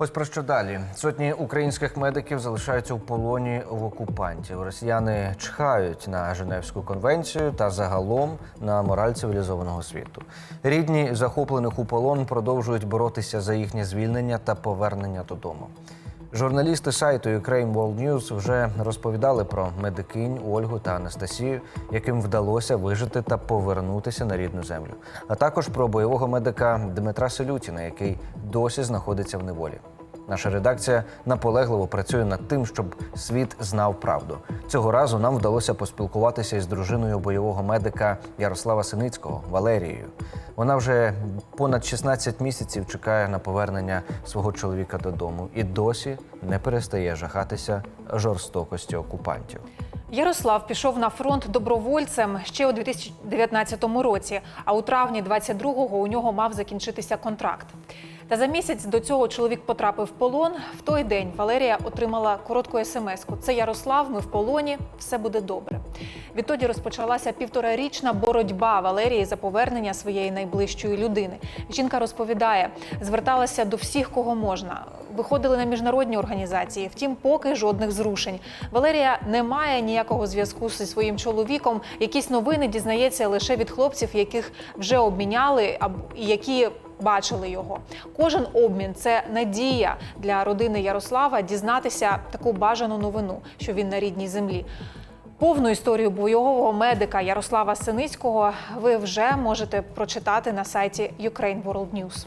Ось про що далі. Сотні українських медиків залишаються у полоні в окупантів. Росіяни чхають на Женевську конвенцію та загалом на мораль цивілізованого світу. Рідні захоплених у полон продовжують боротися за їхнє звільнення та повернення додому. Журналісти сайту Ukraine World News вже розповідали про медикинь Ольгу та Анастасію, яким вдалося вижити та повернутися на рідну землю, а також про бойового медика Дмитра Селютіна, який досі знаходиться в неволі. Наша редакція наполегливо працює над тим, щоб світ знав правду. Цього разу нам вдалося поспілкуватися із дружиною бойового медика Ярослава Синицького Валерією. Вона вже понад 16 місяців чекає на повернення свого чоловіка додому і досі не перестає жахатися жорстокості окупантів. Ярослав пішов на фронт добровольцем ще у 2019 році, а у травні 22-го у нього мав закінчитися контракт. Та за місяць до цього чоловік потрапив в полон. В той день Валерія отримала коротку смс-ку. Це Ярослав, ми в полоні, все буде добре. Відтоді розпочалася півторарічна боротьба Валерії за повернення своєї найближчої людини. Жінка розповідає, зверталася до всіх, кого можна. Виходили на міжнародні організації, втім, поки жодних зрушень. Валерія не має ніякого зв'язку зі своїм чоловіком. Якісь новини дізнається лише від хлопців, яких вже обміняли, або які бачили його. Кожен обмін це надія для родини Ярослава дізнатися таку бажану новину, що він на рідній землі. Повну історію бойового медика Ярослава Синицького ви вже можете прочитати на сайті Ukraine World News.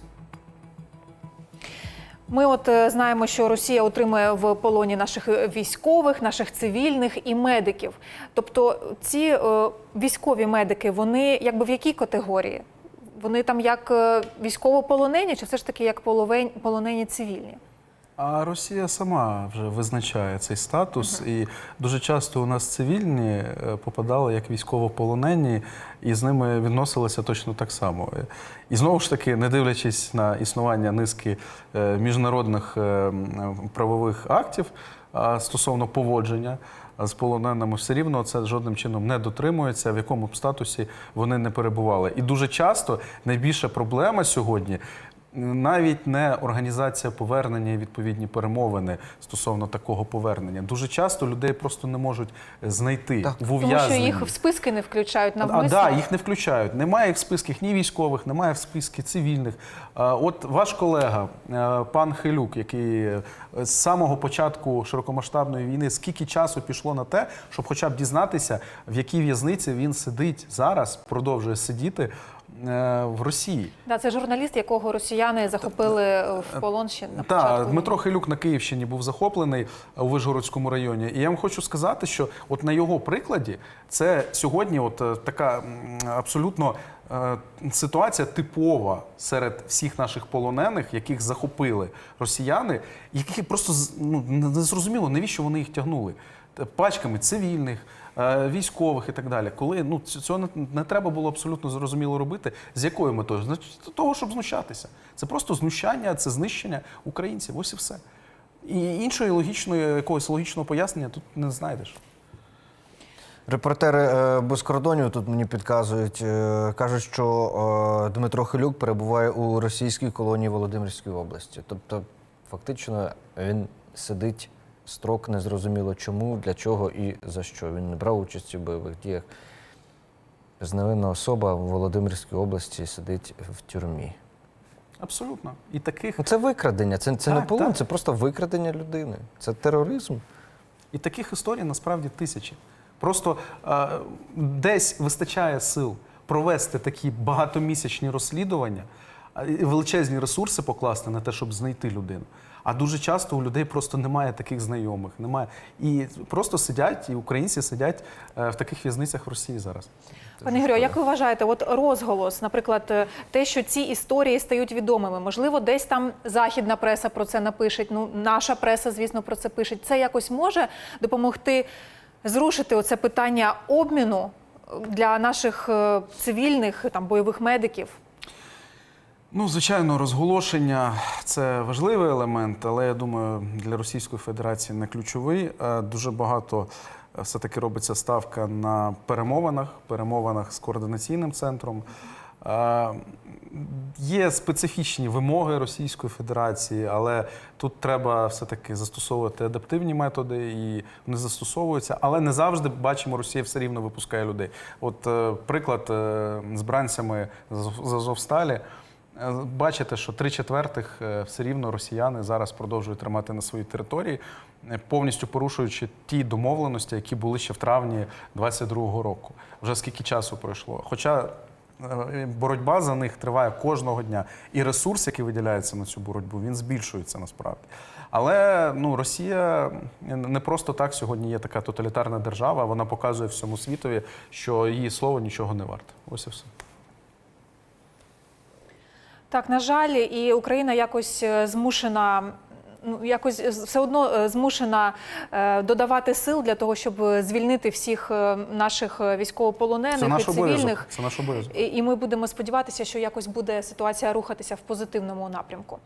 Ми от е, знаємо, що Росія отримує в полоні наших військових, наших цивільних і медиків. Тобто ці е, військові медики, вони якби в якій категорії? Вони там як е, військовополонені, чи все ж таки як полонені цивільні? А Росія сама вже визначає цей статус, і дуже часто у нас цивільні е, попадали як військовополонені, і з ними відносилися точно так само. І знову ж таки, не дивлячись на існування низки е, міжнародних е, правових актів стосовно поводження. З полоненими все рівно це жодним чином не дотримується, в якому б статусі вони не перебували. І дуже часто найбільша проблема сьогодні навіть не організація повернення і відповідні перемовини стосовно такого повернення. Дуже часто людей просто не можуть знайти Так. в Тому що їх в списки не включають А, да, їх не включають. Немає їх в списках ні військових, немає в списку цивільних. От ваш колега, е, пан Хилюк, який е, з самого початку широкомасштабної війни, скільки часу пішло на те, щоб хоча б дізнатися, в якій в'язниці він сидить зараз, продовжує сидіти е, в Росії. Да, це журналіст, якого росіяни захопили е, в полон ще на Так, початку. Дмитро Хилюк на Київщині був захоплений у Вишгородському районі. І я вам хочу сказати, що от на його прикладі це сьогодні от е, така абсолютно е, ситуація типова серед всіх наших полонених, яких захопили росіяни, яких просто ну, не зрозуміло, навіщо вони їх тягнули. Пачками цивільних, е, військових і так далі. Коли ну цього не, не треба було абсолютно зрозуміло робити. З якою метою? Значить, того, щоб знущатися. Це просто знущання, це знищення українців. Ось і все. І іншої логічної, якогось логічного пояснення тут не знайдеш. Репортери е, без кордонів тут мені підказують, е, кажуть, що е, Дмитро Хилюк перебуває у російській колонії Володимирської області. Тобто, фактично, він сидить строк незрозуміло чому, для чого і за що. Він не брав участі в бойових діях. Безневинна особа в Володимирській області сидить в тюрмі. Абсолютно. І таких, Це викрадення, це, це не полон, так. це просто викрадення людини. Це тероризм. і таких історій насправді тисячі. Просто е, десь вистачає сил провести такі багатомісячні розслідування, величезні ресурси покласти на те, щоб знайти людину. А дуже часто у людей просто немає таких знайомих, немає. І просто сидять, і українці сидять е, в таких в'язницях в Росії зараз. Пане а як ви вважаєте, от розголос, наприклад, е, те, що ці історії стають відомими, можливо, десь там західна преса про це напише, ну наша преса, звісно, про це пише. Це якось може допомогти зрушити оце питання обміну е, для наших цивільних там бойових медиків. Ну, звичайно, розголошення це важливий елемент, але я думаю, для Російської Федерації не ключовий. Е, Дуже багато е, все-таки робиться ставка на перемовинах, перемовинах з координаційним центром. Е, Є специфічні вимоги Російської Федерації, але тут треба все-таки застосовувати адаптивні методи, і вони застосовуються. Але не завжди бачимо, Росія все рівно випускає людей. От приклад з бранцями з Азовсталі. Е, Бачите, що три четвертих е, все рівно росіяни зараз продовжують тримати на своїй території, е, повністю порушуючи ті домовленості, які були ще в травні 22-го року. Вже скільки часу пройшло. Хоча боротьба за них триває кожного дня, і ресурс, який виділяється на цю боротьбу, він збільшується насправді. Але ну, Росія не просто так сьогодні є така тоталітарна держава. Вона показує всьому світові, що її слово нічого не варте. Ось і все. Так, на жаль, і Україна якось е, змушена. Ну, якось е, все одно е, змушена додавати сил для того, щоб звільнити всіх наших військовополонених Це наш і цивільних. Це наш обов'язок. І ми будемо сподіватися, що якось буде ситуація рухатися в позитивному напрямку.